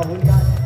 Oh, we got.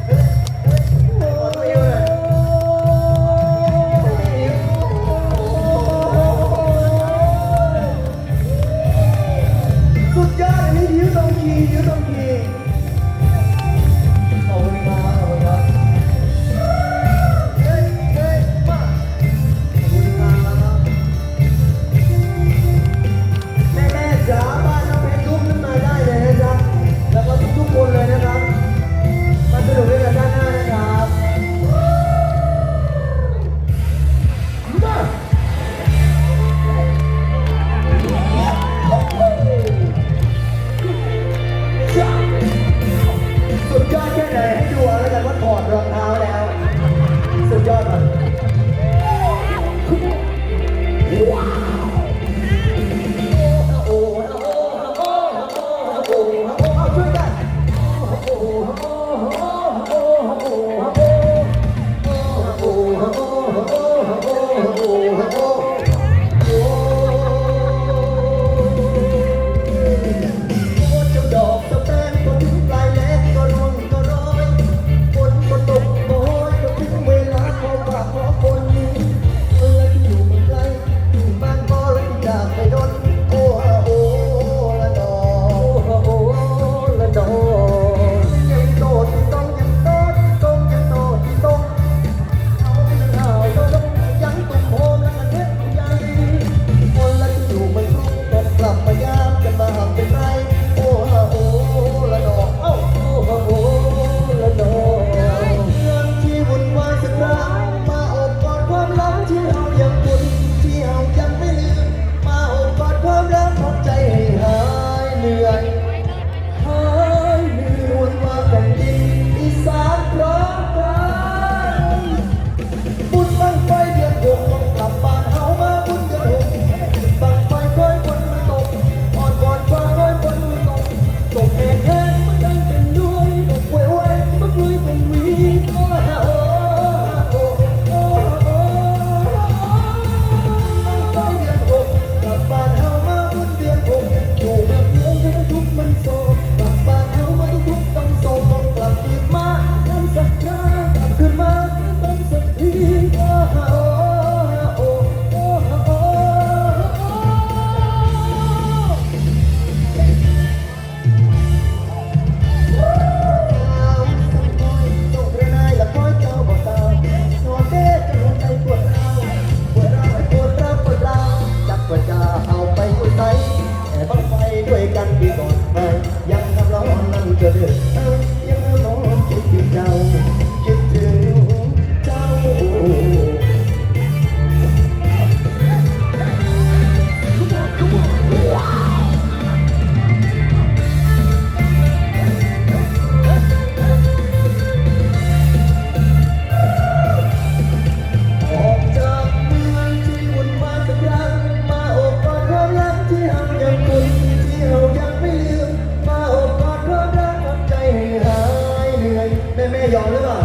่ยอมหรือเปล่า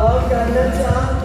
พร้อมกันนะจ๊ะ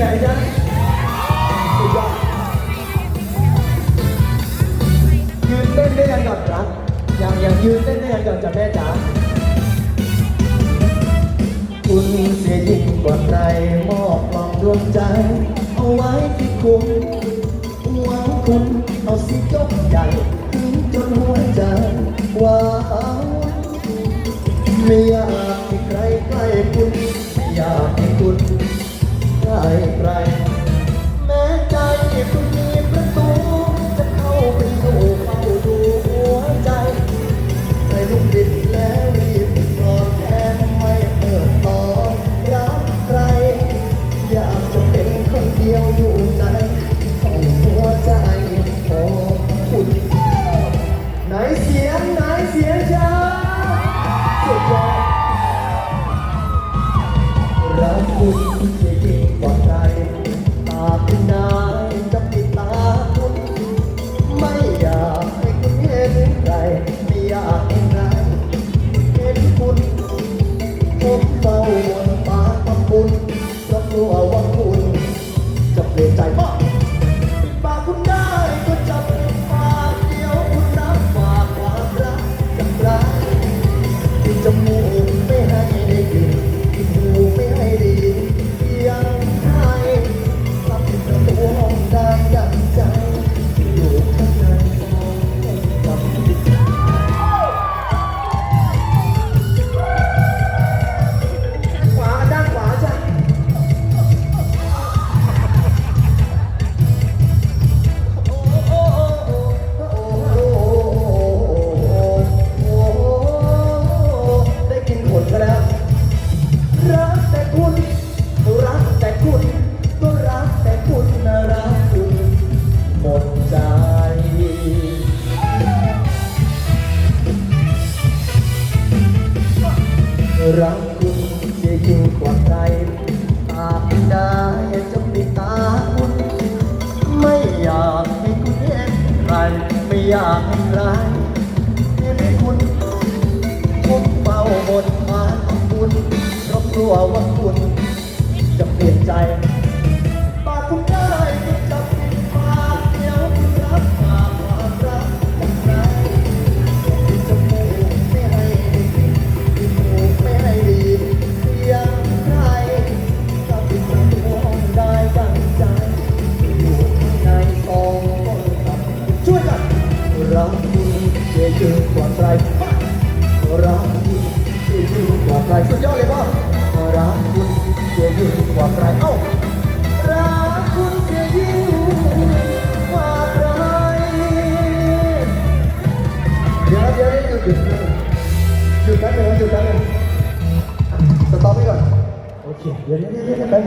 ยืนเต้นด้ยังก่อนครัยังยังยืนเต้นด้ยังก่อนจะแม่จ๋าคุณเสียยิ่งกว่าใคมอบควาดวงใจ เอาไว้ที่คุณหวัคุเอาสิยกใหญ่ถึงจนหัวใจว้าวไม่อยากให้ใครใกล้คุณอยากให้ ใคร รักคุณจริงกว่า 现在 ว่าใครเอ้ารักคุณเพียงยิ่งกว่าใครเดี๋ยวเดี๋ยวนี้หยุดหยุดหยุดแป๊นึงนหยุดแป๊บนึงสต็อปไปก่อนโอเคเดี๋ยวเดี๋ยวเดี๋ยว